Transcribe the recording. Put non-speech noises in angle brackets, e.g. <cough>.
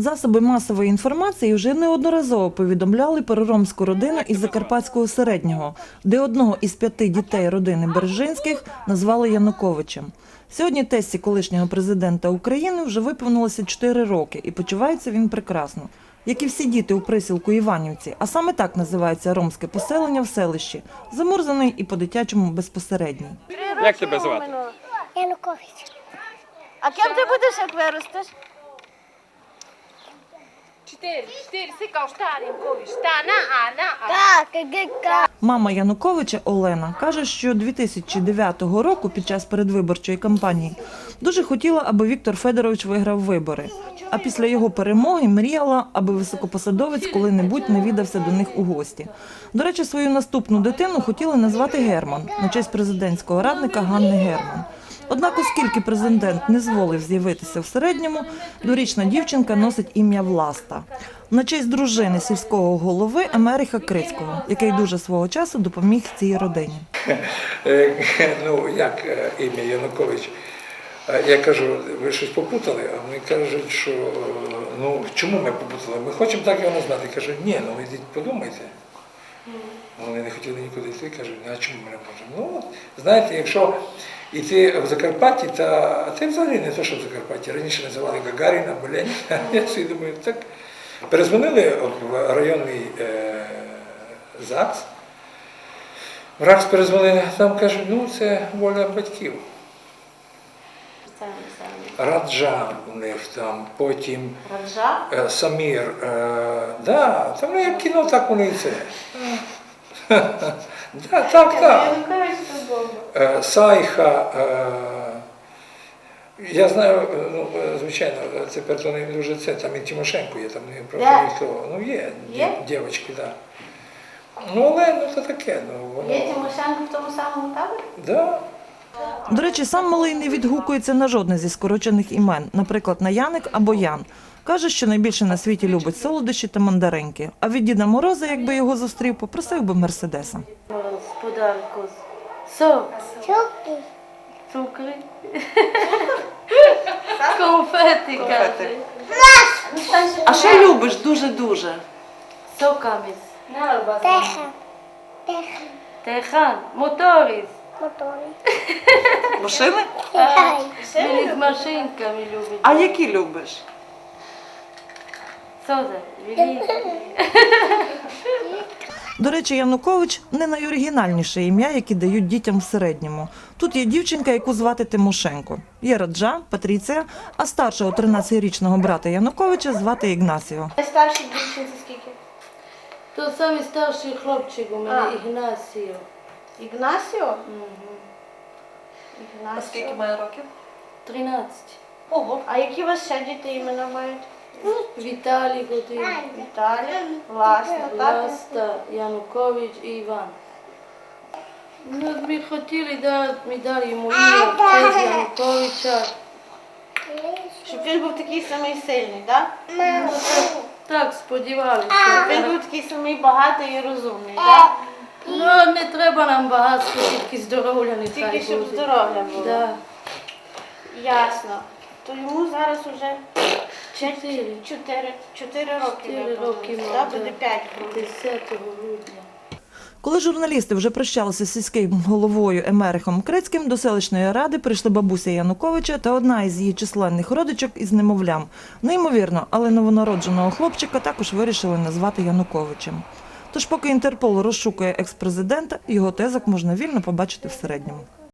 Засоби масової інформації вже неодноразово повідомляли про ромську родину із Закарпатського середнього, де одного із п'яти дітей родини Бережинських назвали Януковичем. Сьогодні тесті колишнього президента України вже виповнилося 4 роки, і почувається він прекрасно. Як і всі діти у присілку Іванівці, а саме так називається ромське поселення в селищі, замурзаний і по-дитячому безпосередній. Як тебе звати? Янукович. А ким ти будеш, як виростеш? A. Так, гика. Мама Януковича Олена каже, що 2009 року під час передвиборчої кампанії дуже хотіла, аби Віктор Федорович виграв вибори. А після його перемоги мріяла, аби високопосадовець коли-небудь навідався до них у гості. До речі, свою наступну дитину хотіли назвати Герман на честь президентського радника Ганни Герман. Однак, оскільки президент не зволив з'явитися в середньому, дворічна дівчинка носить ім'я Власта на честь дружини сільського голови Америха Крицького, який дуже свого часу допоміг цій родині. Е, Ну, як е, ім'я Янукович? Е, Я кажу, ви щось попутали, а вони кажуть, що е, ну чому ми попутали? Ми хочемо так його назвати. Кажу, ні, ну ви йдіть подумайте. Вони не хотіли нікуди йти, кажуть, а чому ми не можемо? Ну, знаєте, якщо йти в Закарпатті, та а це взагалі не те, що в Закарпатті. Раніше називали Гагаріна, Боляніна. <laughs> Я собі думаю, так. Перезвонили в районний е, ЗАГС. В РАКС перезвонили, там кажуть, ну це воля батьків. Раджа у них там, потім Раджа? е, Самір. Е, да, там ну, як кіно, так вони і це. Да, <laughs> так, так. Це бомба. Е, Сайха. Е, я знаю, е, ну, звичайно, це тепер то не дуже це, там і Тимошенко є, там не просто ніхто. Ну є, Є? дівчатки, так. Ну, але ну, це таке, ну воно. Є Тимошенко в тому самому таборі? Да. До речі, сам малий не відгукується на жодне зі скорочених імен, наприклад, на Яник або Ян. Каже, що найбільше на світі любить солодощі та мандаринки. А від Діда Мороза, якби його зустрів, попросив би Мерседеса. Подарку. Со, Чуки. цукри. <laughs> Конфети, каже. А що любиш дуже-дуже? Сокаміс. Теха. Теха. Техан. Моторис. Мотори. Машини? З машинками любимо. А які любиш? До речі, Янукович не найоригінальніше ім'я, яке дають дітям в середньому. Тут є дівчинка, яку звати Тимошенко. Є Раджа, Патріція, а старшого 13-річного брата Януковича звати Ігнасіо. Найстаршій дівчинці скільки? То самий старший хлопчик у мене, Ігнасіо. Ігнасіо? А скільки має років? 13. Ого. А які у вас ще діти імена мають? Віталій один. Віталій, Власна, так? Власта, Янукович і Іван. Ну, ми хотіли дати, ми дали йому ім'я в честь Януковича. Щоб він був такий самий сильний, так? Так, сподівалися. Він був такий самий багатий і розумний, так? Ну, не треба нам багатство, тільки здоров'я не Тільки щоб здоров'я було. Да. Ясно. То йому зараз уже Чотири. чотири, чотири роки. Чотири виповнилось, роки так? мав, Буде да. п'ять грудня. 10 грудня. Коли журналісти вже прощалися з сільським головою Емерихом Крицьким, до селищної ради прийшли бабуся Януковича та одна із її численних родичок із немовлям. Неймовірно, але новонародженого хлопчика також вирішили назвати Януковичем. Тож, поки Інтерпол розшукує експрезидента, його тезок можна вільно побачити в середньому.